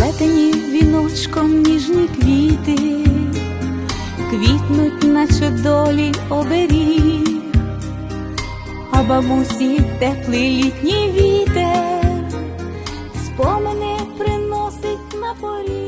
сплетені віночком ніжні квіти, квітнуть, наче долі оберіг, а бабусі теплий літній вітер, спомини приносить на поріг.